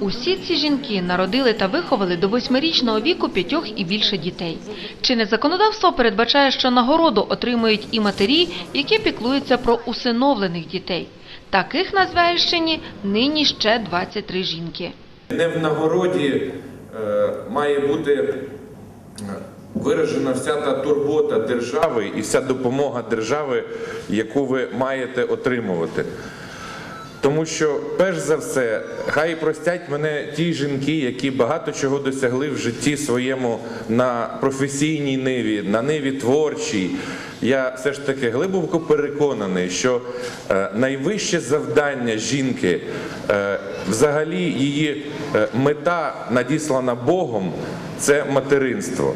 Усі ці жінки народили та виховали до восьмирічного віку п'ятьох і більше дітей. Чинне законодавство передбачає, що нагороду отримують і матері, які піклуються про усиновлених дітей. Таких на Звельщині нині ще 23 жінки. Не в нагороді е, має бути е, виражена вся та турбота держави і вся допомога держави, яку ви маєте отримувати. Тому що, перш за все, хай простять мене ті жінки, які багато чого досягли в житті своєму на професійній ниві, на ниві творчій. Я все ж таки глибоко переконаний, що е, найвище завдання жінки, е, взагалі її е, мета, надіслана Богом, це материнство.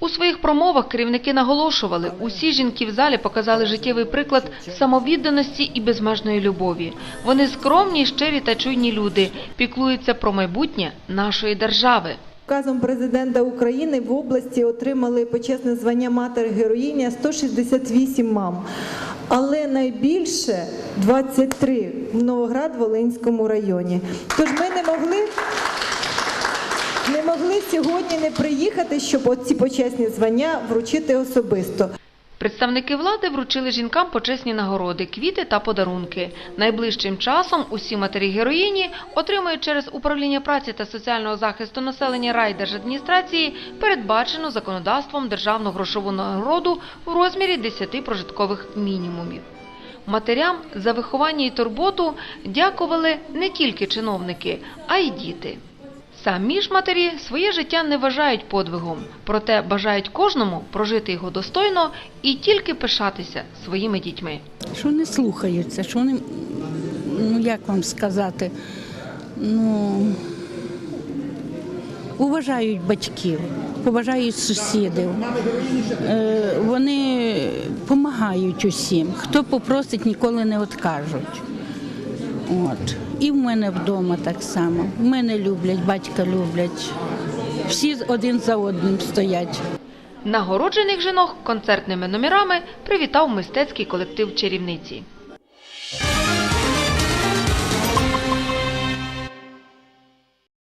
У своїх промовах керівники наголошували, усі жінки в залі показали життєвий приклад самовідданості і безмежної любові. Вони скромні, щирі та чуйні люди, піклуються про майбутнє нашої держави. Указом президента України в області отримали почесне звання матер героїня 168 мам. Але найбільше 23 в Новоград-Волинському районі. Тож ми не могли, не могли сьогодні не приїхати, щоб оці почесні звання вручити особисто. Представники влади вручили жінкам почесні нагороди, квіти та подарунки. Найближчим часом усі матері героїні отримають через управління праці та соціального захисту населення райдержадміністрації передбачену законодавством державну грошову нагороду в розмірі 10 прожиткових мінімумів. Матерям за виховання і турботу дякували не тільки чиновники, а й діти. Самі ж матері своє життя не вважають подвигом, проте бажають кожному прожити його достойно і тільки пишатися своїми дітьми. що не слухаються, що вони, ну як вам сказати, ну уважають батьків, поважають сусідів. Е, вони допомагають усім. Хто попросить, ніколи не відкажуть. От. І в мене вдома так само. Мене люблять, батька люблять. Всі один за одним стоять. Нагороджених жінок концертними номерами привітав мистецький колектив чарівниці.